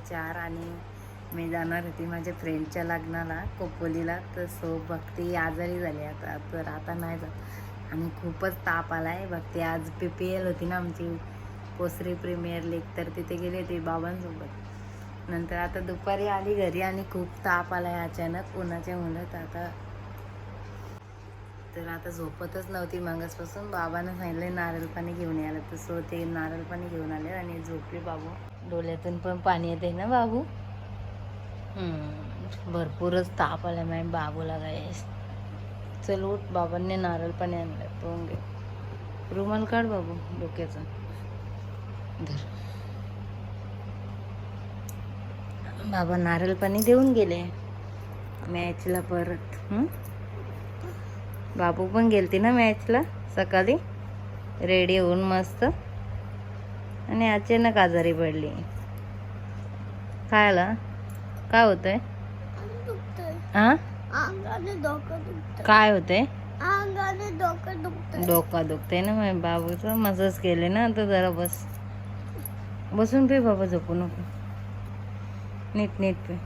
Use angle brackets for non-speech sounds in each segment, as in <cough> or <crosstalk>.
चार आणि मी जाणार होती माझ्या फ्रेंडच्या लग्नाला कोपोलीला तर सो भक्ती आजारी झाली आता तर आता नाही जात. आणि खूपच ताप आला आहे भक्ती आज पी पी एल होती ना आमची कोसरी प्रीमियर लीग तर तिथे गेली होती बाबांसोबत. नंतर आता दुपारी आली घरी आणि खूप ताप आला आहे अचानक उन्हाच्या मुलं तर आता. तर आता झोपतच नव्हती मागासपासून. बाबानं सांगितलं नारळ पाणी घेऊन यायला. तर सो ते नारळ पाणी घेऊन आले आणि झोपले बाबू. डोळ्यातून पण पाणी येते ना बाबू? भरपूरच ताप आला मॅम बाबूला गायस चल उठ बाबांनी नारळ पाणी आणलं पोहून घे. रुमाल काढ बाबू डोक्याचा. धर. बाबा नारळ पाणी देऊन गेले. मॅचला परत बाबू पण गेलती ना मॅचला सकाळी? रेडी होऊन मस्त. आणि अचानक आजारी पडली. काय आला काय होतंय हा काय होतंय? डोकं दुखत दुखतंय ना माझ्या बाबूचं मजाच केले ना आता जरा बस. बसून पे बाबा झोपू नको. नीट नीट पे.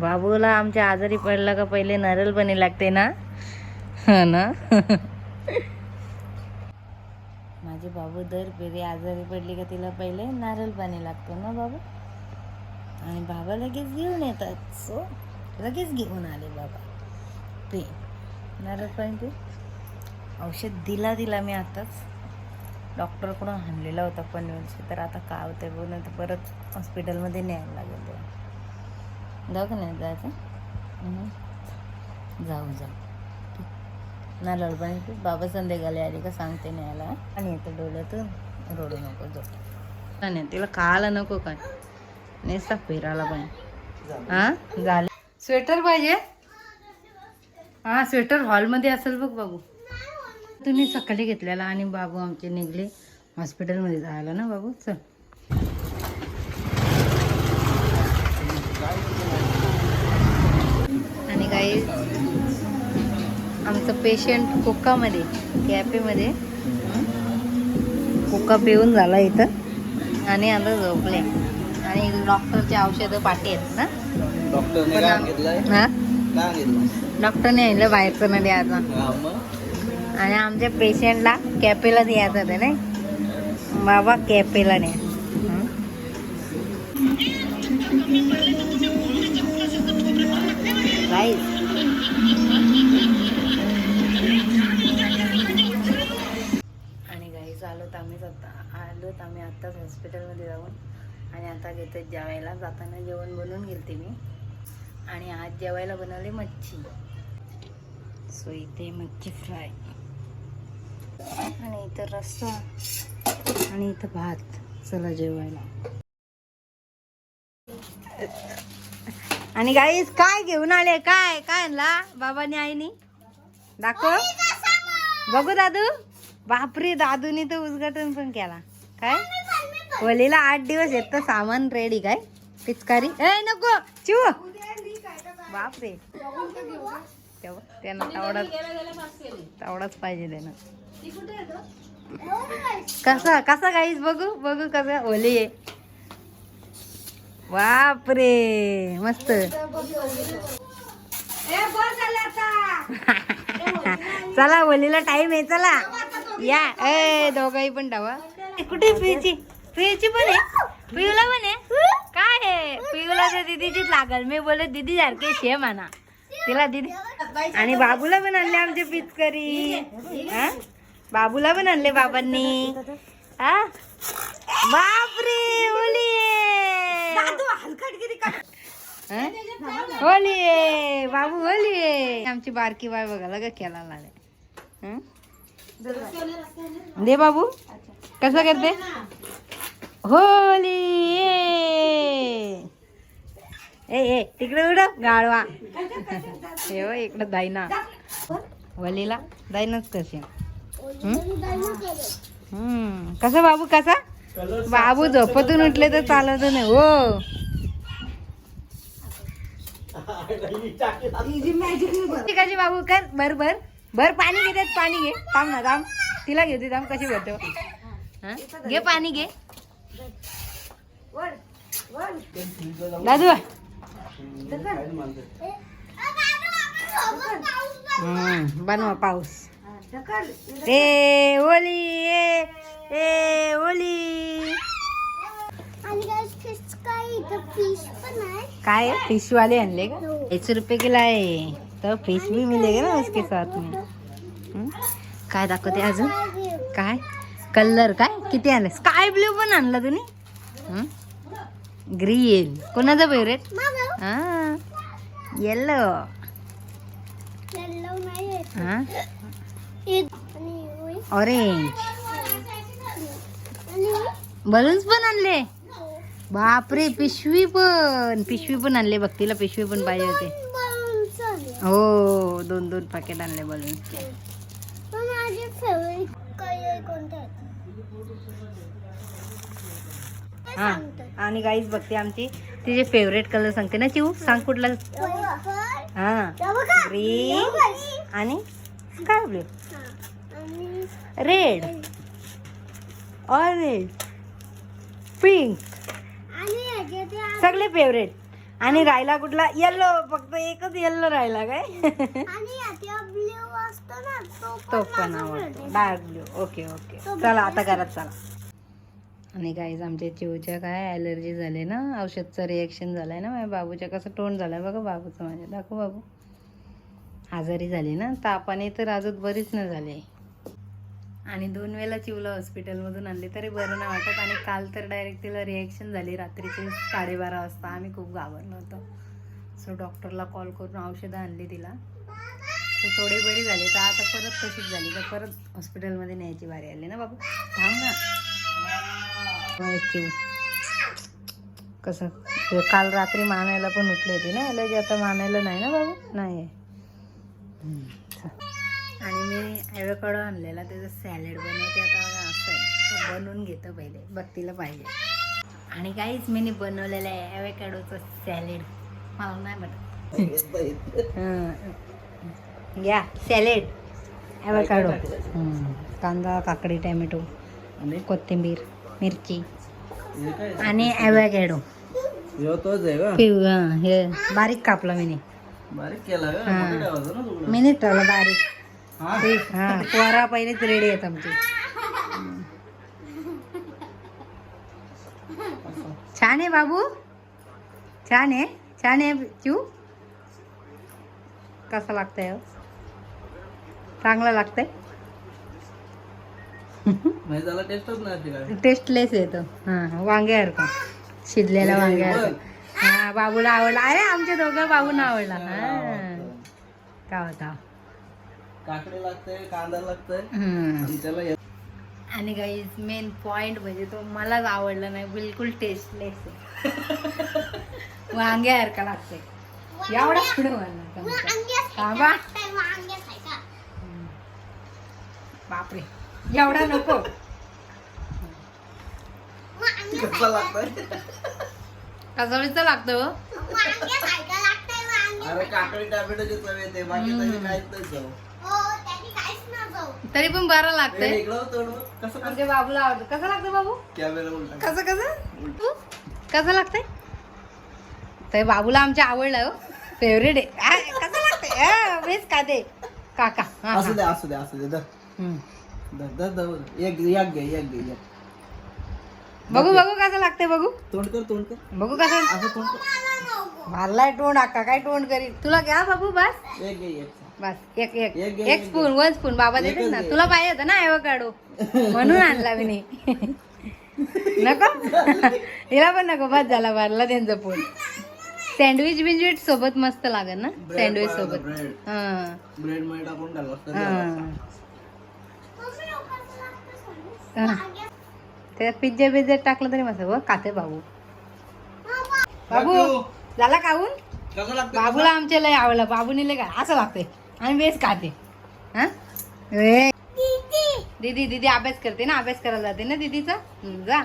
बाबूला आमच्या आजारी पडला का पहिले नारळ पाणी लागते ना? हा ना? <laughs> माझे बाबू दर पेरी आजारी पडली का तिला पहिले नारळ पाणी लागतो ना बाबा? आणि बाबा लगेच घेऊन येतात. सो लगेच घेऊन आले बाबा. पे नारळ पाणी पे औषध दिला दिला मी आताच. डॉक्टरकडून हाणलेला होता पनवेलचे. तर आता काय होतं बघून तर परत हॉस्पिटलमध्ये न्यायला लागेल तेव्हा. दवाखान्यात जायचं जाऊ जाऊ. नारळ पाणी बाबा संध्याकाळी आली का सांगते न्यायला आणि येतं डोळ्यातून रडू नको जाऊ. नाही तिला खायला नको काय? नेसा फिरायला पाहिजे हा? झालं. स्वेटर पाहिजे? हा स्वेटर हॉलमध्ये असेल बघ बाबू. तुम्ही सकाळी घेतलेला आणि बाबू आमचे निघले. हॉस्पिटलमध्ये जायला ना बाबू? चल आणि काही आमचं पेशंट कोकामध्ये कॅफेमध्ये कोका पिऊन झाला इथं. आणि आता झोपले. आणि डॉक्टरचे औषधं पाठी आहेत ना. डॉक्टरने हा? डॉक्टरने आणलं बाहेरचं न द्यायचं आणि आमच्या पेशंटला कॅपेला द्यायचं ते नाही. बाबा कॅपेला नाही हं? तर आम्ही आत्ताच हॉस्पिटलमध्ये जाऊन आणि आता घेतो जेवायला. जाताना जेवण बनवून गेलते मी. आणि आज जेवायला बनवले मच्छी. सो इथे मच्छी फ्राय. आणि इथं रस्सा. आणि इथं भात. चला जेवायला. आणि गाईस काय घेऊन आले? काय? काय आणला? बाबाने आईनी? दाखव. बघू दादू. बापरे दादूनी तर उद्घाटन पण केला. काय? वलीला आठ दिवस येत सामान रेडी काय? पिचकारी. ए नको चिव बापरे. त्यांना तेवढाच तेवढाच पाहिजे त्यांना. कसा कसा गाईस बघू बघू कसा ओली आहे. बापरे मस्त. <laughs> चला ओलीला टाइम आहे चला. या. ए दोघाही पण डावा. कुठे पियूची पियूची पण आहे? पियूला पण आहे? काय आहे? पियूला तर दीदीचीच लागल. मी बोलत दीदी सारखे शे म्हणा. तिला दीदी आणि बाबूला पण आणले आमचे पिचकरी. हा? बाबूला पण आणले बाबांनी. हा? बापरे ओली बाबू होली आमची बारकी बाय बघा लगा केला लागले? दे बाबू. कसं करते? होली. ए ए तिकडे उडव गाळवा. हे इकडं दायना वलीला दायनाच कशी हम्म कसं बाबू कसा? बाबू झोपतून उठले तर चालत नाही हो. कशी बाबू? कर भर भर भर पाणी घे त्यात पाणी घे. थांब ना थांब. तिला घेते थांब कशी भरतो हा? घे पाणी घे. दादू बनवा पाऊस. ए ओली ए ए ओली. काय फिश वाले आणले का? एक रुपये किलो आहे. तर फिश भी मिलेगा ना उसके साथ में? हं? काय दाखवते अजून? काय? कलर काय? किती आणलं स्काय ब्ल्यू पण आणला तुम्ही ग्रीन. कोणाचा फेवरेट हा. येल्लो. हा? हे-. ऑरेंज. बलून्स पण आणले? बापरे पिशवी पण. पिशवी पण आणले बघ तिला पिशवी पण पाहिजे होते. हो दोन दोन पॅकेट आणले बलून पण माझे फेवरेट काय आहे कोणते आहेत? ते हा. आणि गाईज बघते आमची. तिचे फेवरेट कलर सांगते ना चिऊ? सांग कुठला. हा. बघा. आणि स्काय हा. आणि रेड ऑरेंज पिंक सगळे फेवरेट आणि राहिला कुठला? येल्लो फक्त एकच येल्लो राहिला काय? <laughs> तो पण आवडतो. डार्क ब्ल्यू ओके ओके चला आता घरात चला. आणि गाईज आमच्या चिवच्या काय ॲलर्जी झाले ना औषधचं रिॲक्शन झालं आहे ना माझ्या बाबूच्या कसं तोंड आहे बघा बाबूचं माझ्या. दाखव बाबू. आजारी झाली ना तापाने तर अजून बरीच न झाले. आणि दोन वेळा चिवला हॉस्पिटलमधून आणली तरी बरं नाही वाटत. आणि काल तर डायरेक्ट तिला रिॲक्शन झाली रात्रीचे साडेबारा वाजता. आम्ही खूप घाबरलो होतो. सो डॉक्टरला कॉल करून औषधं आणली तिला. तर थोडे बरी झाले. तर आता परत तशीच झाली. तर परत हॉस्पिटलमध्ये न्यायची बारी आली ना बाबू. थांब ना. चिव कसं काल रात्री मानायला पण उठली होती ना याला जे आता मानायला नाही ना बाबू? नाही. आणि मी ॲवेकडं आणलेला त्याचं सॅलेड बनवते. आता बघा असं आहे बनवून घेतं पहिले बघतीला पाहिजे. आणि काहीच मी बनवलेलं आहे ॲवेकाडोचं सॅलेड. मला नाही हं. घ्या सॅलेड. ॲवेकाडो. कांदा काकडी टॅमॅटो आणि? कोथिंबीर. मिरची आणि ॲव्हॅकॅडो ह्यो तोच आहे का? पिव हं, बारीक कापला मी मी ठेवला बारीक. हा? पोरा पहिलेच रेडी आहेत आमची. छान आहे बाबू. छान आहे. छान आहे चिऊ. कसं लागतंय हो? चांगलं लागतंय. म्हणजे त्याला टेस्टच नाही आली काय? टेस्टलेस येतो हां वांग्यासारखं शिजलेला वांग्यासारखं हा बाबूला आवडला. अरे आमच्या दोघं बाबूला आवडला. हा. का होता काकडी लागते कांदा लागतंय. हम्म. आणि त्याला हे- आणि काही मेन पॉइंट म्हणजे तो मलाच आवडला नाही. बिलकुल टेस्टलेस वांग्यासारखा लागते एवढा पुढे थांबा. आहे? बापरे. एवढा नको. लागतो हो? अरे काकडी टॅमॅटोची चव येते बाकी त्याची काहीच नाही चव. हो. तरी पण बरं हे लागतंय इकडं. कसं कसं? आमच्या बाबूला आवडतं. कसं लागतं बाबू? कॅमेरा उलटा. कसं कसं? कसं लागतंय? तर बाबूला आमच्या आवडलं हो. फेवरेट आहे. आ, कसं लागतंय? आ, बेस का ते? काका हा, असू हा. दे असू दे असू दे. धर. हम्म. धर धर धर. एक एक घे एक घे एक. बघू बघू कसं लागतंय बघू. तोंड कर तोंड कर. बघू कसं असं तोंड कर. मारलाय तोंड अक्का काय तोंड करील तुला घ्या बाबू बस. एक घे एक. बस एक एक. एक घे, एक एक स्पून वन स्पून बाबा देते ना. तुला पाहिजे होतं ना एवढं म्हणून आणला मी. नाही. नको? हिला पण नको. बस झाला भरला त्यांचं पोट. सँडविच बिंडविच सोबत मस्त लागेल ना? सँडविच सोबत. हा. ब्रेडमध्ये टाकून असतं हा. लागतं. हा. त्यात पिझ्झा बिझ्झा टाकलं तरी मस्त खाते बाबू. बाबू. झाला खाऊन लागतं बाबूला आमच्या लय आवडलं. बाबूने लय का असं लागतंय. आणि बेस खाते. हा? दीदी. दीदी अभ्यास करते ना अभ्यास करायला जाते ना दीदीचा? जा.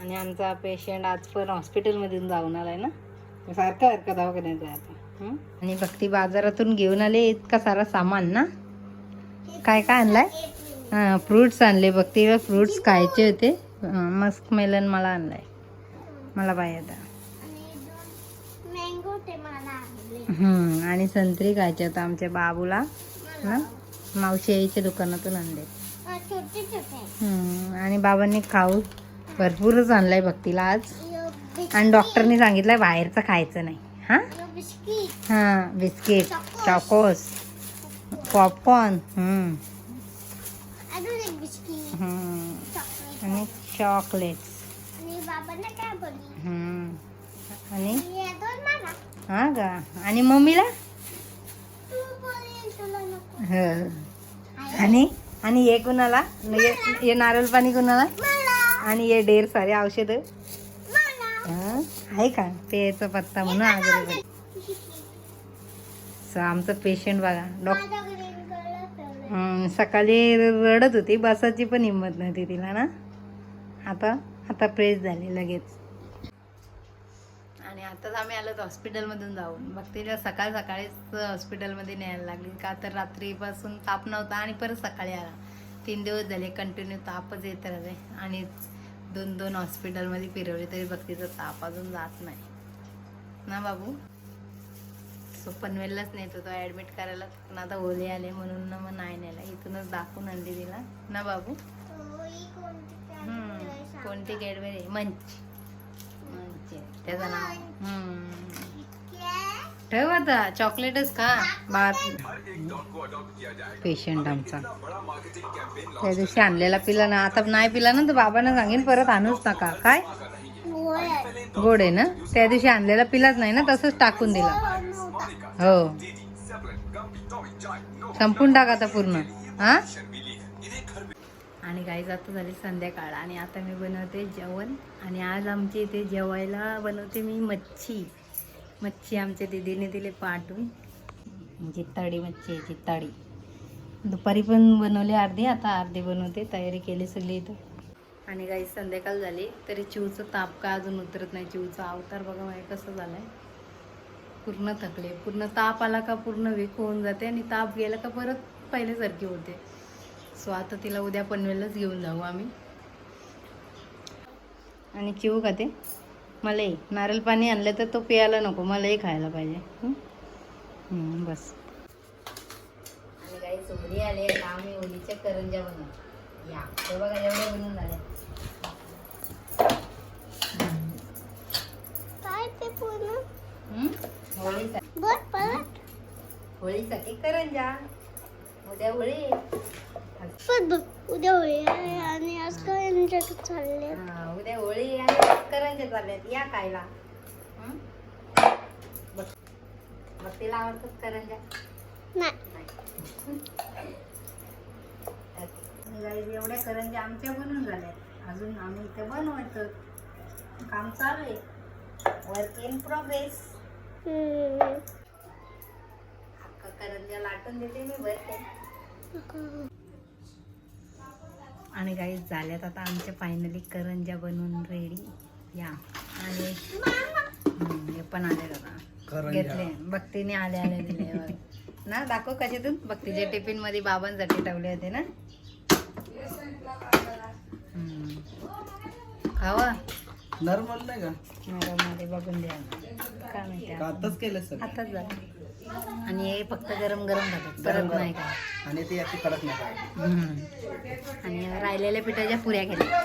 आणि आमचा पेशंट आज पण हॉस्पिटलमधून जाऊन आलाय ना. सारखं सारखं दवाखान्यात जायचं? आणि भक्ती बाजारातून घेऊन आले इतका सारा सामान ना. काय काय आणलाय? हां फ्रुट्स आणले भक्तीला फ्रुट्स खायचे होते. मस्क मेलन मला आणलाय. मला बाय आता. आणि ते संत्री खायचे आता आमच्या बाबूला. ना मावशी आईच्या दुकानातून आणले. छोटे छोटे हम्म, आणि बाबांनी खाऊ भरपूरच आणलाय भक्तीला आज. आणि डॉक्टरनी सांगितलंय बाहेरचं खायचं नाही. हा? हा बिस्किट चॉकोस. चॉकोस पॉपकॉर्न हम्म, अजून एक बिस्किट हम्म. चॉकलेट आणि चॉकलेट्स आणि हे हा का? आणि मम्मीला? ह. आणि? आणि हे कुणाला? हे नारळ पाणी कुणाला? आणि हे डेर सारे औषध? आहे का? पेयचा पत्ता म्हणून आजारी सो आमचं पेशंट बघा. डॉक्टर माझ्याकडे गळ्यात ठेवलंय. हम्म, सकाळी रडत होती. बसाची पण हिंमत नव्हती तिला ना. आता आता प्रेस झाली लगेच. आणि आताच आम्ही आलो हॉस्पिटलमधून जाऊन. मग तिला सकाळ सकाळीच हॉस्पिटलमध्ये न्यायला लागली. का तर रात्रीपासून ताप नव्हता आणि परत सकाळी आला. तीन दिवस झाले कंटिन्यू तापच येत राहिले. आणि दोन दोन हॉस्पिटलमध्ये फिरवले तरी भक्तीचा ताप अजून जात नाही. ना बाबू? सो पनवेललाच नेत होतो ॲडमिट करायला पण आता ओले आले म्हणून ना मग नाही नेला. इथूनच दाखवून आणली तिला ना बाबू? कोणती कॅडबरी आहे मंच. मंच. त्याचं नाव? ठेव आता चॉकलेटच खा. बात पेशंट आमचा. त्या दिवशी आणलेला पिला ना. आता नाही पिला ना तर बाबांना सांगेन परत आणूच नका. काय? गोड आहे. ना? त्या दिवशी आणलेला पिलाच नाही ना तसंच टाकून दिला. हो. संपून टाक आता पूर्ण. हा आणि गाईज आता झाली संध्याकाळ आणि आता मी बनवते जेवण. आणि आज आमच्या इथे जेवायला बनवते मी मच्छी. मच्छी आमच्या दिदीने दिले पाठून जित्ताडी मच्छी आहे जित्ताडी दुपारी पण बनवली अर्धी आता अर्धी बनवते. तयारी केली सगळी इथं. आणि काही संध्याकाळ झाली तरी चिवचं ताप का अजून उतरत नाही? चिवचा अवतार बघा माझ्या कसं झालाय. पूर्ण थकले. पूर्ण ताप आला का पूर्ण वीक होऊन जाते आणि ताप गेला का परत पहिल्यासारखी होते. सो आता तिला उद्या पनवेलच घेऊन जाऊ आम्ही. आणि चिवू का ते मलाही नारळ पाणी आणलं तर तो प्यायला नको. मलाही खायला पाहिजे. बस. आणि काही सोडी आले आता आम्ही ओलीच्या करंजा बनवू. या. बघा एवढ्या बनवून झाल्या काय ते पूर्ण हं? होळीसाठी. होळीसाठी करंजा. उद्या होळी उद्या होळी आहे आणि आज एन्जॉय चालले उद्या होळी आणि करंजा चालल्यात या खायला. तिला आवडतात करंजा. नाही. एवढ्या करंजा आमच्या बनून झाल्या अजून आम्ही इथे बनवायचं. काम चालू आहे. वर्क इन प्रोग्रेस हम्म. अख्खा करंजा लाटून देते मी भरते आणि काही झाल्यात आता आमच्या फायनली करंजा बनवून रेडी या. आणि हम्म, हे पण आले करंजा. घेतले. भक्तीने आले आले दिले बघ. <laughs> ना दाखव कशातून? भक्तीच्या टिफिनमध्ये बाबांसाठी ठेवले होते ना. खावा. नॉर्मल नाही का? मध्ये बघून द्या. काय माहिती आताच केलं सर आताच झालं. आणि हे फक्त गरम गरम खातात परत नाही का? आणि ते याची कडक नाही काय आणि राहिलेल्या पिठाच्या पुऱ्या केल्या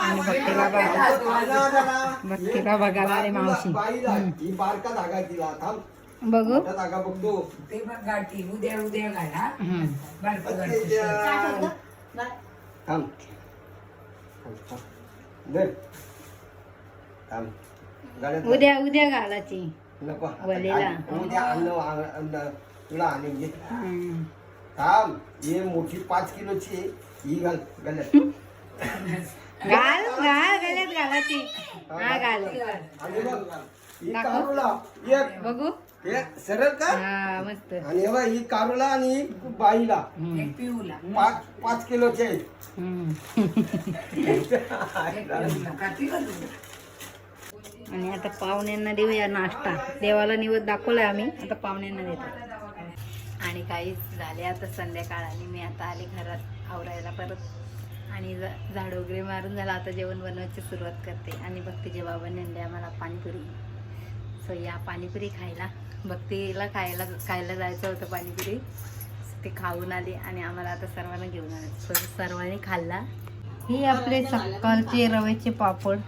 आणि भक्तीला बघा. भक्तीला बघायला आले मावशी. ही बारका धागा तिला. थांब. बघू. मोठा धागा बघतो. हम्म. थांब. धर. थांब. उद्या उद्या घालायची. नको आता वलीला. उद्या तुला आणून घे हम्म. थांब. ही मोठी पाच किलोची आहे. ही घाल. गल्यात. घाल घाल गल्यात घालायची. हा घाल. आणि बघ ही दाखव. कारूला. एक बघू. हे सरळ का? हा मस्त. आणि हे बघ ही कारूला आणि ही बाईला. हम्म. पाच पाच किलोचे. हम्म. <laughs> आणि आता पाहुण्यांना देऊया नाश्ता. देवाला निवद दाखवलाय आम्ही. आता पाहुण्यांना देतो. आणि काही झाले आता संध्याकाळ आणि मी आता आले घरात आवरायला परत. आणि जा- झाड वगैरे मारून झालं. आता जेवण बनवायची सुरुवात करते. आणि भक्तीच्या बाबांनी आणले आम्हाला पाणीपुरी. सो या पाणीपुरी खायला. भक्तीला खायला खायला जायचं होतं पाणीपुरी. ते खाऊन आली आणि आम्हाला आता सर्वांना घेऊन आले. तर सर्वांनी खाल्ला. हे आपले सकाळचे रव्याचे पापड.